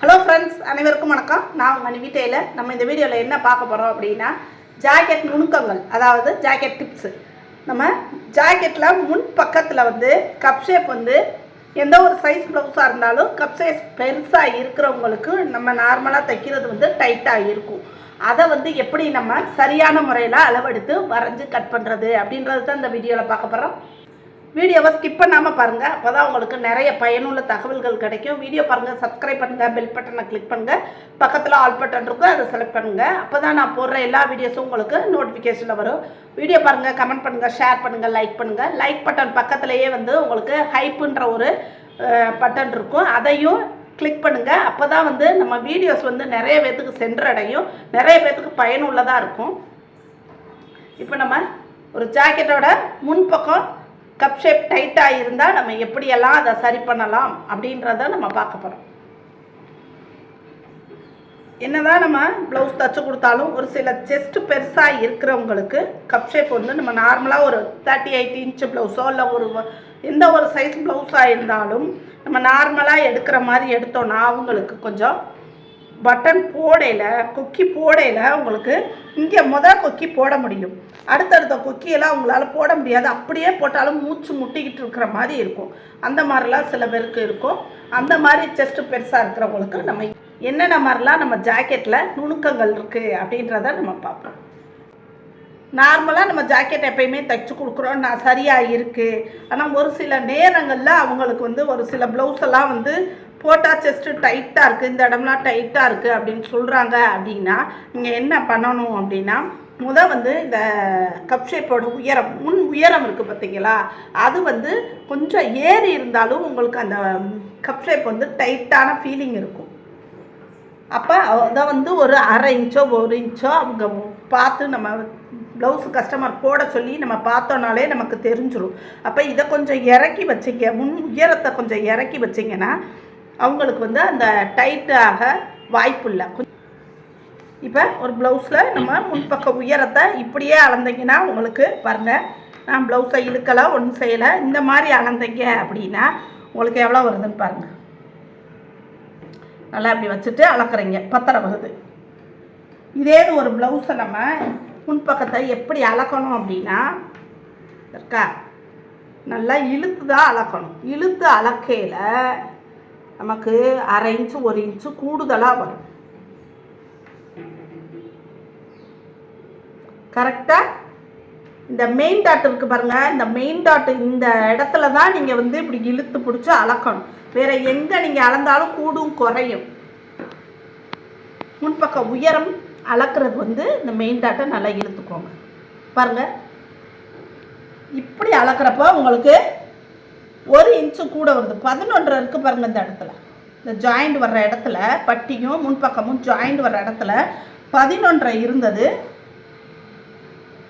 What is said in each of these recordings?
Hello friends அனைவருக்கும் வணக்கம். நான் உங்கள் நிவிட்டையில் நம்ம இந்த வீடியோவில் என்ன பார்க்க போகிறோம் அப்படின்னா ஜாக்கெட் நுணுக்கங்கள் அதாவது ஜாக்கெட் டிப்ஸு நம்ம ஜாக்கெட்டில் முன் பக்கத்தில் வந்து கப் ஷேப் வந்து எந்த ஒரு சைஸ் ப்ளவுஸாக இருந்தாலும் கப் சைஸ் பெருசாக இருக்கிறவங்களுக்கு நம்ம நார்மலாக தைக்கிறது வந்து டைட்டாக இருக்கும். அதை வந்து எப்படி நம்ம சரியான முறையில் அளவெடுத்து வரைஞ்சி கட் பண்ணுறது அப்படின்றது தான் இந்த வீடியோவில் பார்க்க போகிறோம் வீடியோவை ஸ்கிப் பண்ணாமல் பாருங்கள் அப்போ தான் உங்களுக்கு நிறைய பயனுள்ள தகவல்கள் கிடைக்கும். வீடியோ பாருங்கள் சப்ஸ்கிரைப் பண்ணுங்கள் பெல் பட்டனை கிளிக் பண்ணுங்கள் பக்கத்தில் ஆல் பட்டன் இருக்கும் அதை செலக்ட் பண்ணுங்கள் அப்போ தான் நான் போடுற எல்லா வீடியோஸும் உங்களுக்கு நோட்டிஃபிகேஷனில் வரும். வீடியோ பாருங்கள் கமெண்ட் பண்ணுங்கள் ஷேர் பண்ணுங்கள் லைக் பண்ணுங்கள் லைக் பட்டன் பக்கத்துலேயே வந்து உங்களுக்கு ஹைப்புன்ற ஒரு பட்டன் இருக்கும். அதையும் கிளிக் பண்ணுங்கள் அப்போ தான் வந்து நம்ம வீடியோஸ் வந்து நிறைய பேர்த்துக்கு சென்றடையும். நிறைய பேர்த்துக்கு பயனுள்ளதாக இருக்கும். இப்போ நம்ம ஒரு ஜாக்கெட்டோட முன்பக்கம் கப் ஷேப் டைட்டாக இருந்தால் நம்ம எப்படியெல்லாம் அதை சரி பண்ணலாம் அப்படின்றத நம்ம பார்க்க போகிறோம் என்னதான் நம்ம ப்ளவுஸ் தச்சு கொடுத்தாலும் ஒரு சில செஸ்ட் பெருசாக இருக்கிறவங்களுக்கு கப் ஷேப் வந்து நம்ம நார்மலாக ஒரு தேர்ட்டி எயிட் இன்ச்சு ப்ளவுஸோ இல்லை ஒரு எந்த ஒரு சைஸ் ப்ளவுஸாக இருந்தாலும் நம்ம நார்மலாக எடுக்கிற மாதிரி எடுத்தோன்னா அவங்களுக்கு கொஞ்சம் பட்டன் போடையில் கொக்கி போடையில் உங்களுக்கு இங்கே முதல் கொக்கி போட முடியும். அடுத்தடுத்த கொக்கியெல்லாம் உங்களால் போட முடியாது. அப்படியே போட்டாலும் மூச்சு முட்டிக்கிட்டு இருக்கிற மாதிரி இருக்கும். அந்த மாதிரிலாம் சில பேருக்கு இருக்கும். அந்த மாதிரி செஸ்ட்டு பெருசாக இருக்கிறவங்களுக்கு நம்ம என்னென்ன மாதிரிலாம் நம்ம ஜாக்கெட்டில் நுணுக்கங்கள் இருக்குது அப்படின்றத நம்ம பார்ப்போம். நார்மலாக நம்ம ஜாக்கெட் எப்பயுமே தைச்சு கொடுக்குறோம். நான் சரியாக இருக்குது ஆனால் ஒரு சில நேரங்களில் அவங்களுக்கு வந்து ஒரு சில ப்ளவுஸ் எல்லாம் வந்து போட்டால் செஸ்ட்டு டைட்டாக இருக்குது இந்த இடம்லாம் டைட்டாக இருக்குது அப்படின்னு சொல்கிறாங்க அப்படின்னா நீங்கள் என்ன பண்ணணும் அப்படின்னா முத வந்து இந்த கப் ஷேப்போட உயரம் முன் உயரம் இருக்குது பார்த்தீங்களா? அது வந்து கொஞ்சம் ஏறி இருந்தாலும் உங்களுக்கு அந்த கப் ஷேப் வந்து டைட்டான ஃபீலிங் இருக்கும். அப்போ அதை வந்து ஒரு அரை இன்ச்சோ ஒரு இன்ச்சோ அவங்க பார்த்து நம்ம ப்ளவுஸ் கஸ்டமர் போட சொல்லி நம்ம பார்த்தோன்னாலே நமக்கு தெரிஞ்சிடும் அப்போ இதை கொஞ்சம் இறக்கி வச்சிங்க முன் உயரத்தை கொஞ்சம் இறக்கி வச்சிங்கன்னா அவங்களுக்கு வந்து அந்த டைட்டாக வாய்ப்பு இல்லை இப்போ ஒரு ப்ளவுஸில் நம்ம முன்பக்க உயரத்தை இப்படியே அளந்தீங்கன்னா உங்களுக்கு பாருங்கள் நான் ப்ளவுஸை இழுக்கலை ஒன்றும் செய்யலை இந்த மாதிரி அளந்தீங்க அப்படின்னா உங்களுக்கு எவ்வளோ வருதுன்னு பாருங்கள் நல்லா இப்படி வச்சுட்டு அளக்குறீங்க பத்தரை வருது. இதே ஒரு ப்ளவுஸை நம்ம முன்பக்கத்தை எப்படி அளக்கணும் அப்படின்னா இருக்கா? நல்லா இழுத்து தான் அளக்கணும். இழுத்து அளக்கையில் நமக்கு அரை இன்ச்சு ஒரு இன்ச்சு கூடுதலாக வரும். கரெக்டாக இந்த மெயின் டாட் இருக்கு பாருங்க. இந்த மெயின் டாட் இந்த இடத்துல தான் நீங்கள் வந்து இப்படி இழுத்து பிடிச்சி அளக்கணும். வேற எங்கே நீங்கள் அளந்தாலும் கூடும் குறையும். முன்பக்க உயரம் அளக்கிறது வந்து இந்த மெயின் டாட்டை நல்லா இழுத்துக்கோங்க. பாருங்கள் இப்படி அளக்கிறப்போ உங்களுக்கு ஒரு இன்ச்சு கூட வருது. பதினொன்றரை இருக்குது பாருங்க இந்த இடத்துல. இந்த ஜாயிண்ட் வர்ற இடத்துல பட்டியும் முன்பக்கமும் ஜாயிண்ட் வர்ற இடத்துல பதினொன்றரை இருந்தது.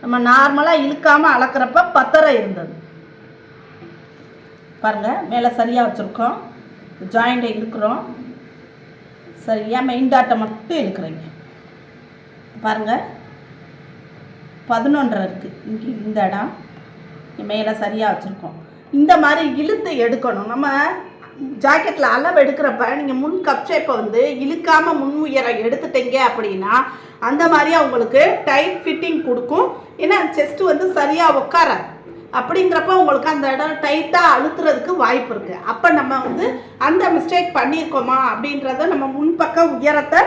நம்ம நார்மலாக இழுக்காமல் அளக்கிறப்ப பத்தரை இருந்தது. பாருங்கள் மேலே சரியாக வச்சுருக்கோம். ஜாயிண்டை இழுக்கிறோம். சரியாக மெயின் டாட்டை மட்டும் இழுக்கிறீங்க? பாருங்கள் பதினொன்றரை இருக்குது இங்கே இந்த இடம். மேலே சரியாக வச்சுருக்கோம். இந்த மாதிரி இழுத்து எடுக்கணும். நம்ம ஜாக்கெட்டில் அளவு எடுக்கிறப்ப நீங்கள் முன் கப் ஷேப்பை வந்து இழுக்காமல் முன் உயரம் எடுத்துட்டீங்க அப்படின்னா அந்த மாதிரி அவங்களுக்கு டைட் ஃபிட்டிங் கொடுக்கும். ஏன்னா செஸ்ட் வந்து சரியாக உட்காராது. அப்படிங்கிறப்ப உங்களுக்கு அந்த இடம் டைட்டாக அழுத்துறதுக்கு வாய்ப்பு இருக்குது அப்போ நம்ம வந்து அந்த மிஸ்டேக் பண்ணியிருக்கோமா அப்படின்றத நம்ம முன்பக்க உயரத்தை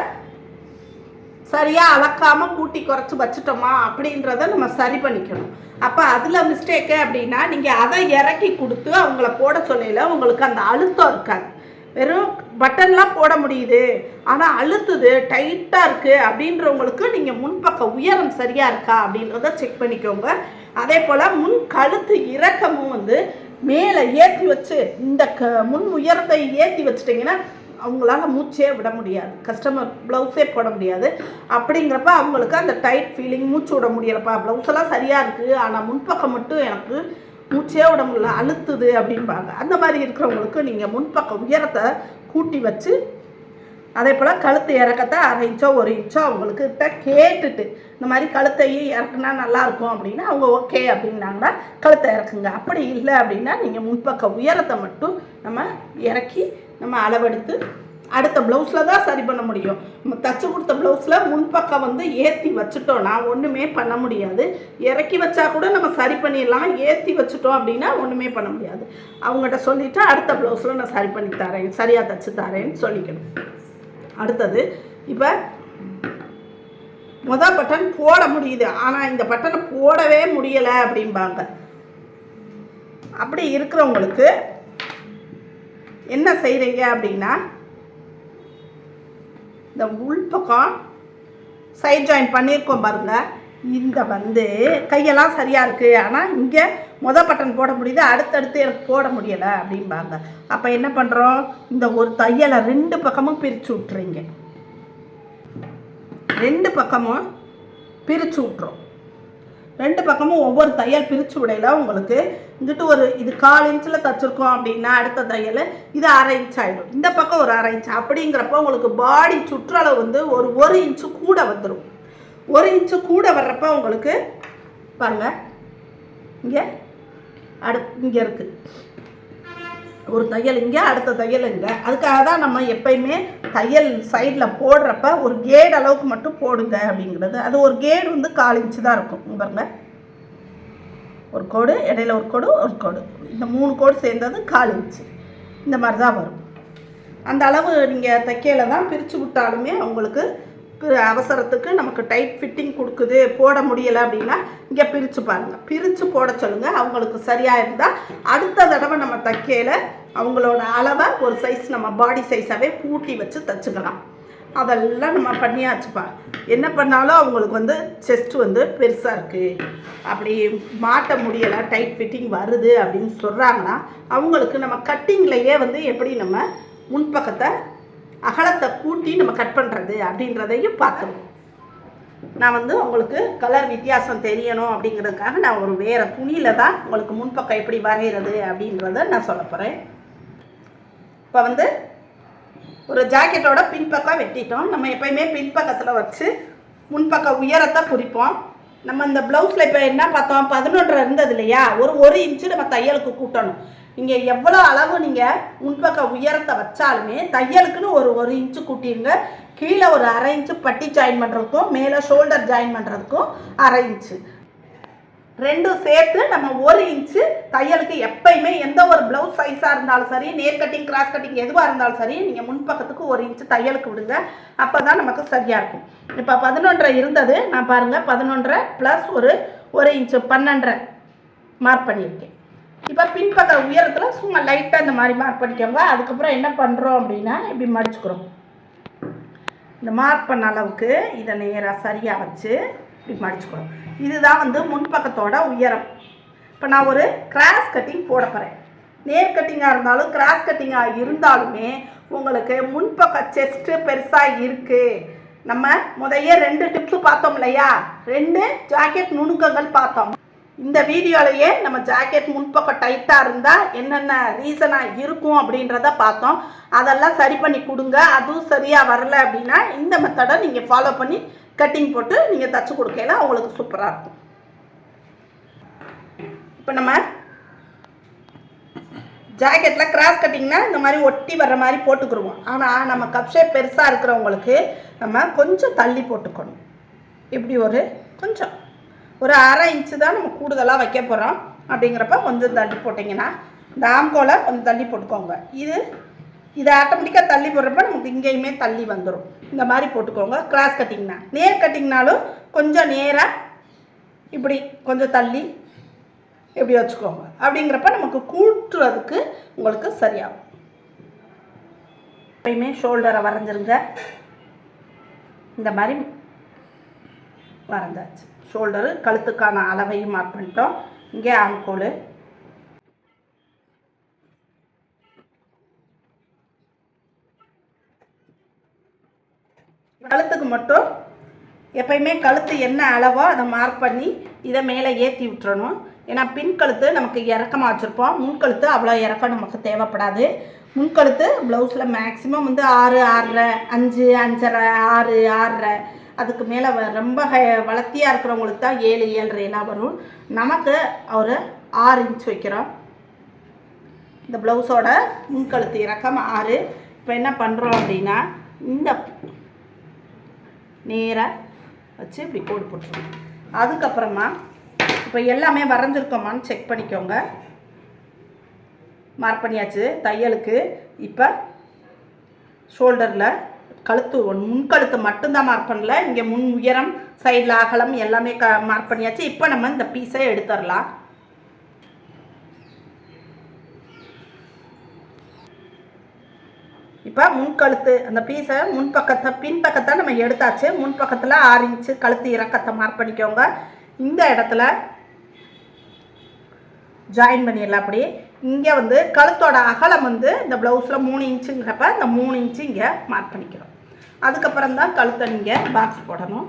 சரியாக அளக்காமல் கூட்டி குறைச்சி வச்சுட்டோமா அப்படின்றத நம்ம சரி பண்ணிக்கணும். அப்போ அதில் மிஸ்டேக்கு அப்படின்னா நீங்கள் அதை இறக்கி கொடுத்து அவங்கள போட சொல்லையில் உங்களுக்கு அந்த அழுத்தம் இருக்காது. வெறும் பட்டன்லாம் போட முடியுது. ஆனால் அழுத்துது டைட்டாக இருக்குது அப்படின்றவங்களுக்கு நீங்கள் முன்பக்க உயரம் சரியாக இருக்கா அப்படின்றத செக் பண்ணிக்கோங்க. அதே போல் முன் கழுத்து இறக்கமும் வந்து மேலே ஏற்றி வச்சு இந்த க முன் உயரத்தை ஏற்றி வச்சிட்டிங்கன்னா அவங்களால மூச்சே விட முடியாது. கஸ்டமர் ப்ளவுஸே போட முடியாது. அப்படிங்கிறப்ப அவங்களுக்கு அந்த டைட் ஃபீலிங் மூச்சு விட முடியலப்பா. ப்ளவுஸ் எல்லாம் சரியாக இருக்குது ஆனால் முன்பக்கம் மட்டும் எனக்கு மூச்சே விட முடியல. அழுத்துது அப்படின்பாங்க அந்த மாதிரி இருக்கிறவங்களுக்கு நீங்கள் முன்பக்கம் உயரத்தை கூட்டி வச்சு அதே போல் கழுத்து இறக்கத்தை அரை இன்ச்சோ ஒரு இன்ச்சோ அவங்களுக்கு கேட்டுட்டு இந்த மாதிரி கழுத்தையும் இறக்குனா நல்லாயிருக்கும் அப்படின்னா அவங்க ஓகே அப்படின்னாங்கன்னா கழுத்தை இறக்குங்க. அப்படி இல்லை அப்படின்னா நீங்கள் முன்பக்க உயரத்தை மட்டும் நம்ம இறக்கி நம்ம அளவெடுத்து அடுத்த ப்ளவுஸில் தான் சரி பண்ண முடியும். நம்ம தச்சு கொடுத்த ப்ளவுஸில் முன்பக்கம் வந்து ஏற்றி வச்சுட்டோம்னா ஒன்றுமே பண்ண முடியாது. இறக்கி வச்சா கூட நம்ம சரி பண்ணிடலாம். ஏற்றி வச்சுட்டோம் அப்படின்னா ஒன்றுமே பண்ண முடியாது. அவங்ககிட்ட சொல்லிவிட்டு அடுத்த ப்ளவுஸில் நான் சரி பண்ணி தரேன். சரியாக தச்சு தரேன்னு சொல்லிக்கணும். அடுத்தது இப்போ மொதல் பட்டன் போட முடியுது. ஆனால் இந்த பட்டனை போடவே முடியலை அப்படிம்பாங்க. அப்படி இருக்கிறவங்களுக்கு என்ன செய்கிறீங்க அப்படின்னா இந்த உள்பக்கம் சைட் ஜாயின் பண்ணியிருக்கோம் பாருங்க. இந்த வந்து கையெல்லாம் சரியாக இருக்குது ஆனால் இங்கே முத பட்டன் போட முடியுது அடுத்தடுத்து எனக்கு போட முடியலை அப்படிம்பாங்க. அப்போ என்ன பண்ணுறோம் இந்த ஒரு தையலை ரெண்டு பக்கமும் பிரித்து விட்றீங்க ரெண்டு பக்கமும் பிரித்து விட்றோம் ரெண்டு பக்கமும் ஒவ்வொரு தையல் பிரித்து விடையில உங்களுக்கு இங்கிட்டு ஒரு இது கால் இன்ச்சில் தைச்சிருக்கோம் அப்படின்னா அடுத்த தையல் இது அரை இன்ச் ஆகிடும் இந்த பக்கம் ஒரு அரை இன்ச். அப்படிங்கிறப்ப உங்களுக்கு பாடி சுற்றளவு வந்து ஒரு ஒரு இன்ச்சு கூட வந்துடும் ஒரு இன்ச்சு கூட வர்றப்ப உங்களுக்கு பாருங்க. இங்கே அடு இங்கே இருக்குது ஒரு தையல் இங்கே அடுத்த தையல் இங்கே. அதுக்காக தான் நம்ம எப்பயுமே தையல் சைடில் போடுறப்ப ஒரு கேடு அளவுக்கு மட்டும் போடுங்க அப்படிங்கிறது. அது ஒரு கேடு வந்து கால் இன்ச்சு தான் இருக்கும். பாருங்கள் ஒரு கோடு இடையில ஒரு கோடு ஒரு கோடு. இந்த மூணு கோடு சேர்ந்தது கால் இன்ச்சு. இந்த மாதிரி தான் வரும். அந்த அளவு நீங்கள் தைக்கையில் தான் பிரித்து விட்டாலுமே உங்களுக்கு அவசரத்துக்கு நமக்கு டைட் ஃபிட்டிங் கொடுக்குது. போட முடியலை அப்படின்னா இங்கே பிரித்து பாருங்கள் பிரித்து போட சொல்லுங்கள் அவங்களுக்கு சரியாக இருந்தால் அடுத்த தடவை நம்ம தைக்கையில் அவங்களோட அளவை ஒரு சைஸ் நம்ம பாடி சைஸாகவே பூட்டி வச்சு தச்சுக்கலாம். அதெல்லாம் நம்ம பண்ணியாச்சுப்பா. என்ன பண்ணாலும் அவங்களுக்கு வந்து செஸ்ட் வந்து பெருசாக இருக்குது அப்படி மாட்ட முடியலை டைட் ஃபிட்டிங் வருது அப்படின்னு சொல்கிறாங்கன்னா அவங்களுக்கு நம்ம கட்டிங்லேயே வந்து எப்படி நம்ம முன்பக்கத்தை அகலத்தை கூட்டி நம்ம கட் பண்ணுறது அப்படின்றதையும் பார்க்கணும். நான் வந்து உங்களுக்கு கலர் வித்தியாசம் தெரியணும் அப்படிங்கிறதுக்காக நான் ஒரு வேறு துணியில் தான் உங்களுக்கு முன்பக்கம் எப்படி வரைகிறது அப்படின்றத நான் சொல்ல போகிறேன் இப்போ வந்து ஒரு ஜாக்கெட்டோட பின்பக்கம் வெட்டிட்டோம். நம்ம எப்பயுமே பின்பக்கத்தில் வச்சு முன்பக்க உயரத்தை குறிப்போம். நம்ம இந்த ப்ளவுஸில் இப்போ என்ன பார்த்தோம்? பதினொன்றரை இருந்தது இல்லையா? ஒரு ஒரு இன்ச்சு நம்ம தையலுக்கு கூட்டணும். நீங்கள் எவ்வளோ அளவு நீங்கள் முன்பக்க உயரத்தை வச்சாலுமே தையலுக்குன்னு ஒரு ஒரு இன்ச்சு கூட்டிடுங்க கீழே ஒரு அரை இன்ச்சு பட்டி ஜாயின் பண்ணுறதுக்கும் மேலே ஷோல்டர் ஜாயின் பண்ணுறதுக்கும் அரை இன்ச்சு ரெண்டும் சேர்த்து நம்ம ஒரு இன்ச்சு தையலுக்கு எப்பயுமே எந்த ஒரு ப்ளவுஸ் சைஸாக இருந்தாலும் சரி நேர் கட்டிங் கிராஸ் கட்டிங் எதுவாக இருந்தாலும் சரி நீங்கள் முன்பக்கத்துக்கு ஒரு இன்ச்சு தையலுக்கு விடுங்க. அப்போ தான் நமக்கு சரியாக இருக்கும். இப்போ பதினொன்றரை இருந்தது. நான் பாருங்கள் பதினொன்றரை ப்ளஸ் ஒரு ஒரு இன்ச்சு பன்னெண்டரை மார்க் பண்ணியிருக்கேன். இப்போ பின்பக்க உயரத்தில் சும்மா லைட்டாக இந்த மாதிரி மார்க் பண்ணிக்கோங்க. அதுக்கப்புறம் என்ன பண்ணுறோம் அப்படின்னா இப்படி மடிச்சுக்கிறோம். இந்த மார்க் பண்ண அளவுக்கு இதை நேராக சரியாக வச்சு இப்படி மடிச்சுக்கணும் இதுதான் வந்து முன்பக்கத்தோட உயரம். இப்போ நான் ஒரு கிராஸ் கட்டிங் போட போகிறேன் நேர் கட்டிங்காக இருந்தாலும் கிராஸ் கட்டிங்காக இருந்தாலுமே உங்களுக்கு முன்பக்க செஸ்ட்டு பெருசாக இருக்குது நம்ம முதைய ரெண்டு டிப்ஸு பார்த்தோம் இல்லையா? ரெண்டு ஜாக்கெட் நுணுக்கங்கள் பார்த்தோம். இந்த வீடியோலையே நம்ம ஜாக்கெட் முன்பக்கம் டைட்டாக இருந்தால் என்னென்ன ரீசனாக இருக்கும் அப்படின்றத பார்த்தோம். அதெல்லாம் சரி பண்ணி கொடுங்க. அதுவும் சரியாக வரல அப்படின்னா இந்த மெத்தடை நீங்கள் ஃபாலோ பண்ணி கட்டிங் போட்டு நீங்கள் தச்சு கொடுக்கையில அவங்களுக்கு சூப்பராக இருக்கும். இப்போ நம்ம ஜாக்கெட்டில் கிராஸ் கட்டிங்னா இந்த மாதிரி ஒட்டி வர்ற மாதிரி போட்டுக்கிருவோம். ஆனால் நம்ம கப் ஷேப் பெருசாக இருக்கிறவங்களுக்கு நம்ம கொஞ்சம் தள்ளி போட்டுக்கணும். இப்படி ஒரு கொஞ்சம். ஒரு அரை இன்ச்சு தான் நம்ம கூடுதலாக வைக்க போகிறோம் அப்படிங்கிறப்ப கொஞ்சம் தள்ளி போட்டிங்கன்னா இந்த ஆம்கோலை கொஞ்சம் தள்ளி போட்டுக்கோங்க. இது இதை ஆட்டோமேட்டிக்காக தள்ளி போடுறப்ப நமக்கு இங்கேயுமே தள்ளி வந்துடும் இந்த மாதிரி போட்டுக்கோங்க. கிராஸ் கட்டிங்னா நேர் கட்டிங்னாலும் கொஞ்சம் நேராக இப்படி கொஞ்சம் தள்ளி இப்படி வச்சுக்கோங்க. அப்படிங்கிறப்ப நமக்கு கூட்டுறதுக்கு உங்களுக்கு சரியாகும். எப்பயுமே ஷோல்டரை வரைஞ்சிருங்க. இந்த மாதிரி வரைஞ்சாச்சு. ஷோல்டரு கழுத்துக்கான அளவையும் மார்க் பண்ணிட்டோம். இங்கே ஆம்கோல் கழுத்துக்கு மட்டும் எப்பயுமே கழுத்து என்ன அளவோ அதை மார்க் பண்ணி இதை மேலே ஏற்றி விட்டுறணும். ஏன்னா பின் கழுத்து நமக்கு இறக்கமாக வச்சுருப்போம். முன்கழுத்து அவ்வளோ இறக்கம் நமக்கு தேவைப்படாது. முன்கழுத்து ப்ளவுஸில் மேக்ஸிமம் வந்து ஆறு ஆறரை அஞ்சு அஞ்சரை ஆறு ஆறரை. அதுக்கு மேலே ரொம்ப ஹை- வளர்த்தியாக இருக்கிறவங்களுக்கு தான் ஏழு ஏழரை எல்லாம் வரும். நமக்கு ஒரு ஆறு இன்ச் வைக்கிறோம். இந்த ப்ளவுஸோட முன்கழுத்து இறக்கம் ஆறு. இப்போ என்ன பண்ணுறோம் அப்படின்னா இந்த நேராக வச்சு இப்படி கோடு போட்டுருவோம். அதுக்கப்புறமா இப்போ எல்லாமே வரைஞ்சிருக்கோமான்னு செக் பண்ணிக்கோங்க. மார்க் பண்ணியாச்சு. தையலுக்கு இப்போ ஷோல்டரில் கழுத்து முன்கழுத்து மட்டும்தான் மார்க் பண்ணல. இங்கே முன் உயரம் சைடில் அகலம் எல்லாமே க மார்க் பண்ணியாச்சு. இப்போ நம்ம இந்த பீஸை எடுத்துடலாம். இப்போ முன்கழுத்து அந்த பீஸை முன்பக்கத்தை பின்பக்கத்தை நம்ம எடுத்தாச்சு. முன்பக்கத்தில் ஆறு இன்ச்சு கழுத்து இறக்கத்தை மார்க் பண்ணிக்கோங்க. இந்த இடத்துல ஜாயின் பண்ணிடலாம் அப்படி. இங்கே வந்து கழுத்தோட அகலம் வந்து இந்த ப்ளவுஸில் மூணு இன்ச்சுங்கிறப்ப இந்த மூணு இன்ச்சு இங்கே மார்க் பண்ணிக்கிறோம். அதுக்கப்புறம் தான் கழுத்தை நீங்கள் பாக்ஸ் போடணும்.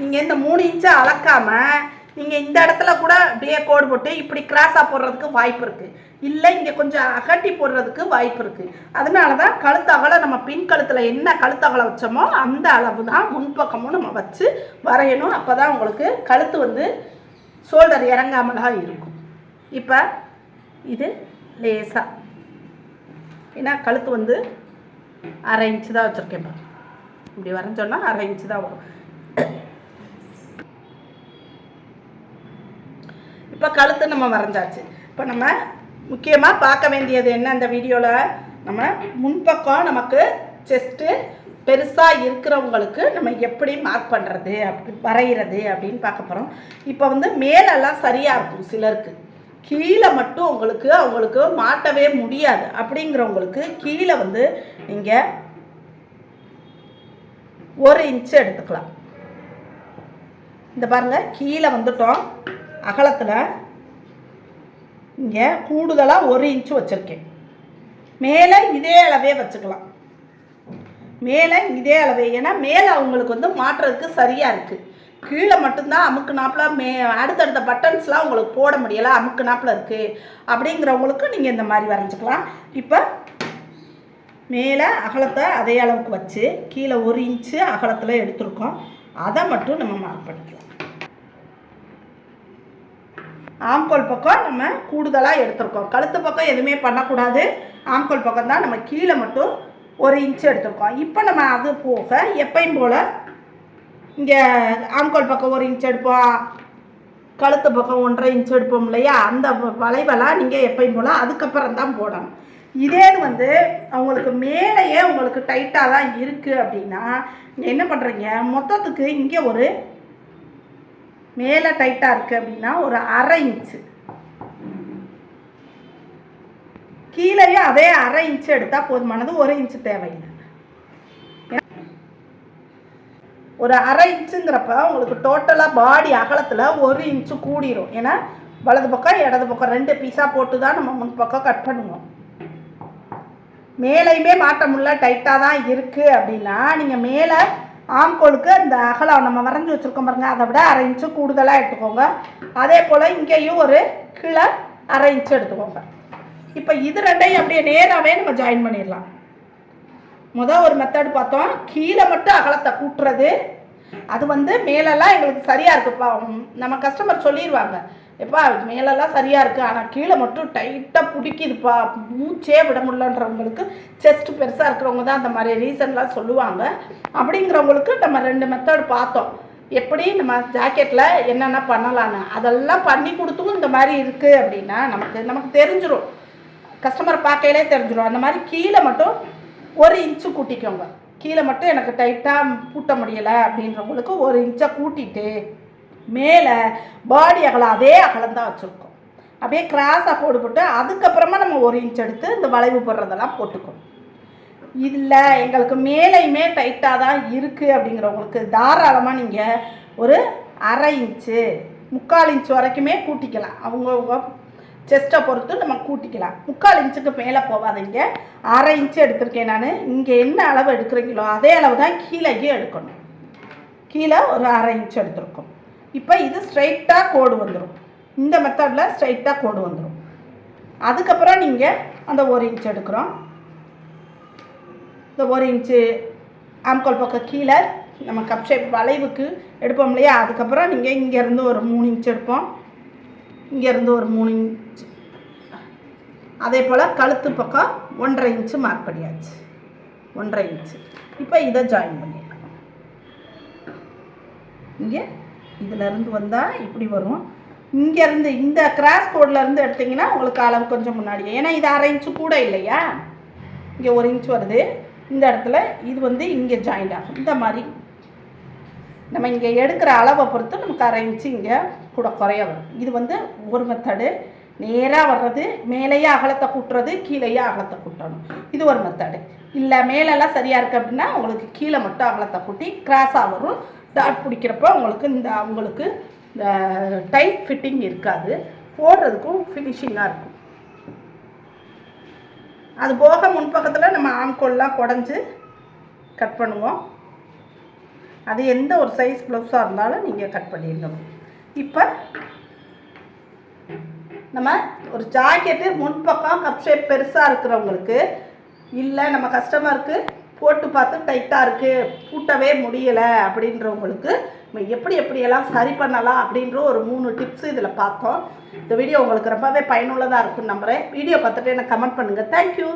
நீங்கள் இந்த மூணு இன்ச்சை அளக்காமல் நீங்கள் இந்த இடத்துல கூட அப்படியே கோடு போட்டு இப்படி கிராஸாக போடுறதுக்கு வாய்ப்பு இருக்குது இல்லை இங்கே கொஞ்சம் அகட்டி போடுறதுக்கு வாய்ப்பு இருக்குது அதனால தான் கழுத்தகலை நம்ம பின் கழுத்தில் என்ன கழுத்தகலை வச்சோமோ அந்த அளவு தான் முன்பக்கமும் நம்ம வச்சு வரையணும். அப்போ தான் உங்களுக்கு கழுத்து வந்து ஷோல்டர் இறங்காமலாம் இருக்கும். இப்போ இது லேசாக ஏன்னா கழுத்து வந்து அரை இன்ச்சு தான் வச்சுருக்கேன் இப்படி வரைஞ்சோன்னா அரை இன்ச்சு தான் வரும். கழுத்து நம்ம வரைஞ்சாச்சு இப்போ நம்ம முக்கியமாக பார்க்க வேண்டியது என்ன அந்த வீடியோவில் நம்ம முன்பக்கம் நமக்கு செஸ்ட்டு பெருசாக இருக்கிறவங்களுக்கு நம்ம எப்படி மார்க் பண்ணுறது அப்படி வரைகிறது அப்படின்னு பார்க்க போகிறோம் இப்போ வந்து மேலெல்லாம் சரியாக இருக்கும் சிலருக்கு. கீழே மட்டும் உங்களுக்கு அவங்களுக்கு மாட்டவே முடியாது. அப்படிங்கிறவங்களுக்கு கீழே வந்து நீங்கள் ஒரு இன்ச்சு எடுத்துக்கலாம். இந்த பாருங்கள் கீழே வந்துட்டோம். அகலத்தில் இங்கே கூடுதலாக ஒரு இன்ச்சு வச்சுருக்கேன். மேலே இதே அளவே வச்சுக்கலாம். மேலே இதே அளவே. ஏன்னா மேலே அவங்களுக்கு வந்து மாட்டுறதுக்கு சரியாக இருக்குது கீழே மட்டும்தான் அமுக்கு நாப்பில் மே அடுத்தடுத்த பட்டன்ஸ்லாம் உங்களுக்கு போட முடியலை அமுக்கு நாப்பில் இருக்குது அப்படிங்கிறவங்களுக்கு நீங்கள் இந்த மாதிரி வரைஞ்சிக்கலாம். இப்போ மேலே அகலத்தை அதே அளவுக்கு வச்சு கீழே ஒரு இன்ச்சு அகலத்தில் எடுத்துருக்கோம். அதை மட்டும் நம்ம மார்க் பண்ணிக்கலாம். ஆம்கோல் பக்கம் நம்ம கூடுதலாக எடுத்திருக்கோம். கழுத்து பக்கம் எதுவுமே பண்ணக்கூடாது. ஆம்கோல் பக்கம் தான் நம்ம கீழே மட்டும் ஒரு இன்ச் எடுத்திருக்கோம். இப்போ நம்ம அது போக எப்பையும் போல் இங்கே ஆம்கோல் பக்கம் ஒரு இன்ச் எடுப்போம். கழுத்து பக்கம் ஒன்றரை இன்ச் எடுப்போம் இல்லையா? அந்த வ- வளைவெல்லாம் நீங்கள் எப்பையும் போல் அதுக்கப்புறம் தான் போடணும். இதே வந்து அவங்களுக்கு மேலேயே உங்களுக்கு டைட்டாக தான் இருக்குது அப்படின்னா நீங்கள் என்ன பண்ணுறீங்க மொத்தத்துக்கு இங்கே ஒரு மேலே டைட்டாக இருக்குது அப்படின்னா ஒரு அரை இன்ச்சு கீழேயும் அதே அரை இன்ச்சு எடுத்தால் போதுமானது ஒரு இன்ச்சு தேவையில்லை. ஒரு அரை இன்ச்சுங்கிறப்ப உங்களுக்கு டோட்டலாக பாடி அகலத்தில் ஒரு இன்ச்சு கூடிரும். ஏன்னா வலது பக்கம் இடது பக்கம் ரெண்டு பீஸாக போட்டு தான் நம்ம முன் பக்கம் கட் பண்ணுவோம். மேலையுமே மாட்ட முடியல டைட்டாக தான் இருக்குது அப்படின்னா நீங்கள் மேலே ஆம்கோலுக்கு அந்த அகலம் நம்ம வரைஞ்சி வச்சுருக்கோம் பாருங்க. அதை விட அரை இன்ச்சு கூடுதலாக எடுத்துக்கோங்க. அதே போல் இங்கேயும் ஒரு கீழே அரை இன்ச்சு எடுத்துக்கோங்க. இப்போ இது ரெண்டையும் அப்படியே நேராகவே நம்ம ஜாயின் பண்ணிடலாம். முதல் ஒரு மெத்தட் பார்த்தோம். கீழே மட்டும் அகலத்தை கூட்டுறது. அது வந்து மேலெல்லாம் எங்களுக்கு சரியாக இருக்குப்பா. நம்ம கஸ்டமர் சொல்லிடுவாங்க எப்பா மேலெல்லாம் சரியாக இருக்குது ஆனால் கீழே மட்டும் டைட்டாக பிடிக்குதுப்பா. மூச்சே விட முடியலன்றவங்களுக்கு செஸ்ட் பெருசாக இருக்கிறவங்க தான் அந்த மாதிரி ரீசன்லாம் சொல்லுவாங்க. அப்படிங்கிறவங்களுக்கு நம்ம ரெண்டு மெத்தட் பார்த்தோம். எப்படி நம்ம ஜாக்கெட்டில் என்னென்ன பண்ணலான்னு அதெல்லாம் பண்ணி கொடுத்தும் இந்த மாதிரி இருக்குது அப்படின்னா நமக்கு நமக்கு தெரிஞ்சிடும் கஸ்டமர் பார்க்கையிலே தெரிஞ்சிடும் அந்த மாதிரி கீழே மட்டும் ஒரு இன்ச்சு கூட்டிக்கோங்க. கீழே மட்டும் எனக்கு டைட்டாக பூட்ட முடியலை அப்படின்றவங்களுக்கு ஒரு இன்ச்சை கூட்டிட்டு மேலே பாடி அகலம் அதே அகலம் தான் வச்சுருக்கோம். அப்படியே கிராஸாக போடு போட்டு அதுக்கப்புறமா நம்ம ஒரு இன்ச் எடுத்து இந்த வளைவு போடுறதெல்லாம் போட்டுக்கணும் இல்லை எங்களுக்கு மேலையுமே டைட்டாக தான் இருக்குது அப்படிங்கிறவங்களுக்கு தாராளமாக நீங்கள் ஒரு அரை இன்ச்சு முக்கால் இன்ச் வரைக்குமே கூட்டிக்கலாம். அவங்கவுங்க செஸ்ட்டை பொறுத்து நம்ம கூட்டிக்கலாம். முக்கால் இன்ச்சுக்கு மேலே போகாதீங்க. அரை இன்ச்சு எடுத்திருக்கேன் நான். இங்கே என்ன அளவு எடுக்கிறீங்களோ அதே அளவு தான் கீழேயும் எடுக்கணும். கீழே ஒரு அரை இன்ச் எடுத்திருக்கோம். இப்போ இது ஸ்ட்ரைட்டாக கோடு வந்துடும் இந்த மெத்தடில் ஸ்ட்ரைட்டாக கோடு வந்துடும் அதுக்கப்புறம் நீங்கள் அந்த ஒரு இன்ச் எடுக்கிறோம். இந்த ஒரு இன்ச்சு ஆம்கோல் பக்கம் கீழே நம்ம கப் ஷேப் வளைவுக்கு எடுப்போம் இல்லையா? அதுக்கப்புறம் நீங்கள் இங்கேருந்து ஒரு மூணு இன்ச் எடுப்போம். இங்கேருந்து ஒரு மூணு இன்ச் அதே போல் கழுத்து பக்கம் ஒன்றரை இன்ச்சு மார்க் பண்ணியாச்சு. ஒன்றரை இன்ச்சு இப்போ இதை ஜாயின் பண்ணிடலாம். இங்கே இதிலேருந்து வந்தால் இப்படி வரும். இங்கேருந்து இந்த கிராஸ் கோட்லேருந்து எடுத்தீங்கன்னா உங்களுக்கு அளவு கொஞ்சம் முன்னாடியே. ஏன்னா இது அரை இன்ச்சு கூட இல்லையா? இங்கே ஒரு இன்ச் வருது. இந்த இடத்துல இது வந்து இங்கே ஜாயிண்ட் ஆகும். இந்த மாதிரி. நம்ம இங்கே எடுக்கிற அளவை பொறுத்து நமக்கு அரை இன்ச்சு இங்கே கூட குறைய வரும். இது வந்து ஒரு மெத்தடு நேராக வர்றது மேலேயே அகலத்தை கூட்டுறது கீழேயே அகலத்தை கூட்டணும். இது ஒரு மெத்தடு இல்லை மேலெல்லாம் சரியாக இருக்குது அப்படின்னா உங்களுக்கு கீழே மட்டும் அகலத்தை கூட்டி கிராஸாக வரும். டாட் பிடிக்கிறப்ப உங்களுக்கு இந்த உங்களுக்கு இந்த டைட் ஃபிட்டிங் இருக்காது. போடுறதுக்கும் ஃபினிஷிங்காக இருக்கும். அது போக முன்பக்கத்தில் நம்ம ஆம்கோல்லாம் குடஞ்சி கட் பண்ணுவோம். அது எந்த ஒரு சைஸ் ப்ளவுஸாக இருந்தாலும் நீங்கள் கட் பண்ணிடணும் இப்போ நம்ம ஒரு ஜாக்கெட்டு முன்பக்கம் கப் ஷேப் பெருசாக இருக்கிறவங்களுக்கு இல்லை நம்ம கஸ்டமருக்கு போட்டு பார்த்து டைட்டாக இருக்குது பூட்டவே முடியலை அப்படின்றவங்களுக்கு நம்ம எப்படி எப்படியெல்லாம் சரி பண்ணலாம் அப்படின்ற ஒரு மூணு டிப்ஸ் இதில் பார்த்தோம். இந்த வீடியோ உங்களுக்கு ரொம்பவே பயனுள்ளதாக இருக்கும்னு நம்புகிறேன் வீடியோ பார்த்துட்டு எனக்கு கமெண்ட் பண்ணுங்கள் தேங்க்யூ